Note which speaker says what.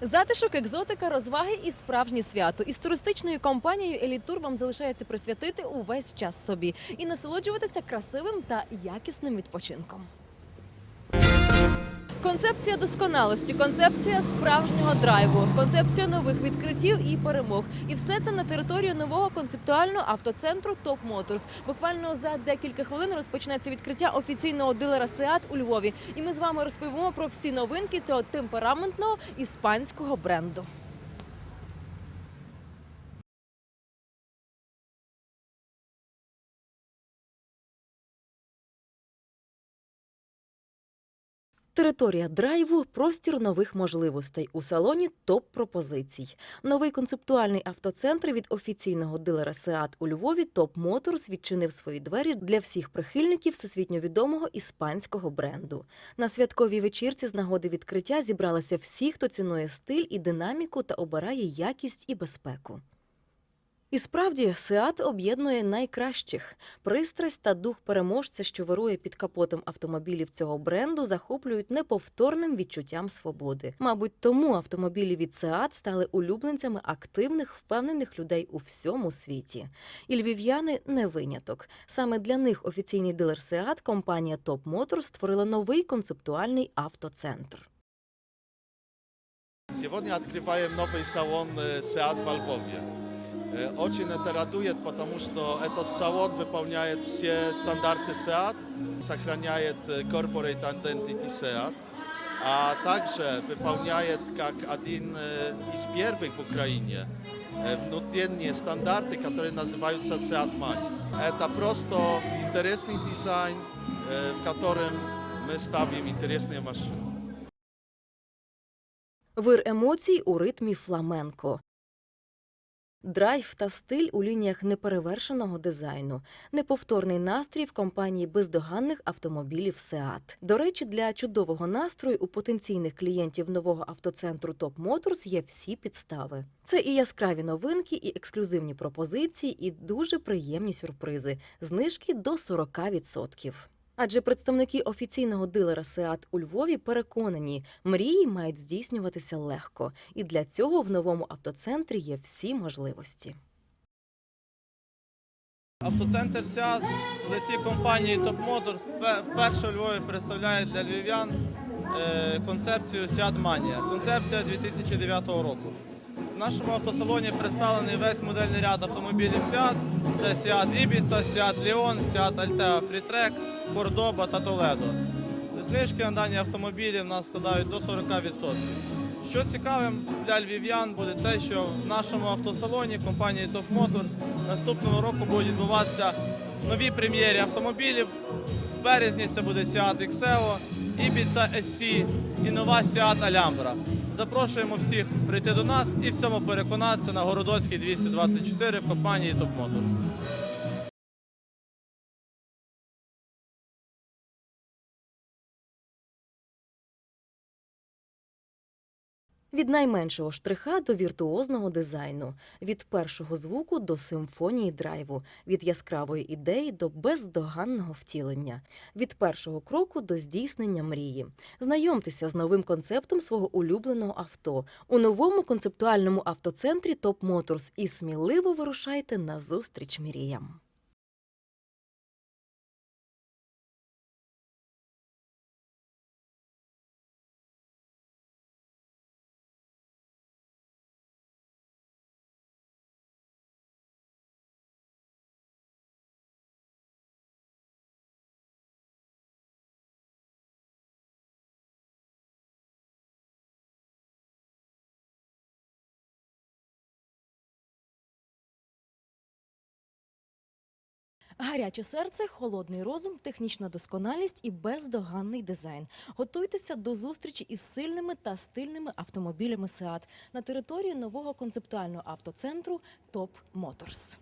Speaker 1: Затишок, екзотика, розваги і справжнє свято. Із туристичною компанією Елітур вам залишається присвятити увесь час собі і насолоджуватися красивим та якісним відпочинком. Концепція досконалості, концепція справжнього драйву, концепція нових відкриттів і перемог. І все це на території нового концептуального автоцентру Топ Моторс. Буквально за декілька хвилин розпочнеться відкриття офіційного дилера Сеат у Львові. І ми з вами розповімо про всі новинки цього темпераментного іспанського бренду. Територія драйву простір нових можливостей у салоні топ пропозицій. Новий концептуальний автоцентр від офіційного дилера Сеат у Львові Топ Моторс відчинив свої двері для всіх прихильників всесвітньо відомого іспанського бренду. На святковій вечірці з нагоди відкриття зібралися всі, хто цінує стиль і динаміку та обирає якість і безпеку. І справді Сеат об'єднує найкращих. Пристрасть та дух переможця, що вирує під капотом автомобілів цього бренду, захоплюють неповторним відчуттям свободи. Мабуть, тому автомобілі від Сеат стали улюбленцями активних, впевнених людей у всьому світі. І львів'яни не виняток. Саме для них офіційний дилер Сеат, компанія Топ Мотор, створила новий концептуальний автоцентр.
Speaker 2: Сегодня открываем новый салон э, Seat во Львове. Э, Очень это радует, потому что этот салон выполняет все стандарты Seat, сохраняет э, corporate identity Seat, а также выполняет как один э, из первых в Украине э, внутренние стандарты, которые называются Seat Money. Это просто интересный дизайн, э, в котором мы ставим интересные машины.
Speaker 1: Вир емоцій у ритмі фламенко. Драйв та стиль у лініях неперевершеного дизайну, неповторний настрій в компанії бездоганних автомобілів Сеат. До речі, для чудового настрою у потенційних клієнтів нового автоцентру Топ Моторс є всі підстави. Це і яскраві новинки, і ексклюзивні пропозиції, і дуже приємні сюрпризи. Знижки до 40%. Адже представники офіційного дилера Сеат у Львові переконані, мрії мають здійснюватися легко, і для цього в новому автоцентрі є всі можливості.
Speaker 3: Автоцентр Сіат в лиці компанії Top Motors пе- вперше у Львові представляє для львів'ян е, концепцію Сіат Манія. Концепція 2009 року. В нашому автосалоні представлений весь модельний ряд автомобілів Сіат. Це Сіат Ібіца, Сіат Ліон, Сіат Альтеа Фрітрек, Кордоба та Толедо. Знижки на дані автомобілі в нас складають до 40%. Що цікавим для львів'ян буде те, що в нашому автосалоні компанії Top Motors наступного року будуть відбуватися нові прем'єри автомобілів. В березні це буде Seat Xeo, Ibiza SC і нова Seat Alhambra. Запрошуємо всіх прийти до нас і в цьому переконатися на Городоцькій 224 в компанії Top Motors.
Speaker 1: Від найменшого штриха до віртуозного дизайну, від першого звуку до симфонії драйву, від яскравої ідеї до бездоганного втілення, від першого кроку до здійснення мрії. Знайомтеся з новим концептом свого улюбленого авто у новому концептуальному автоцентрі Топ Моторс і сміливо вирушайте на зустріч мріям. Гаряче серце, холодний розум, технічна досконалість і бездоганний дизайн. Готуйтеся до зустрічі із сильними та стильними автомобілями Сеат на території нового концептуального автоцентру Топ Моторс.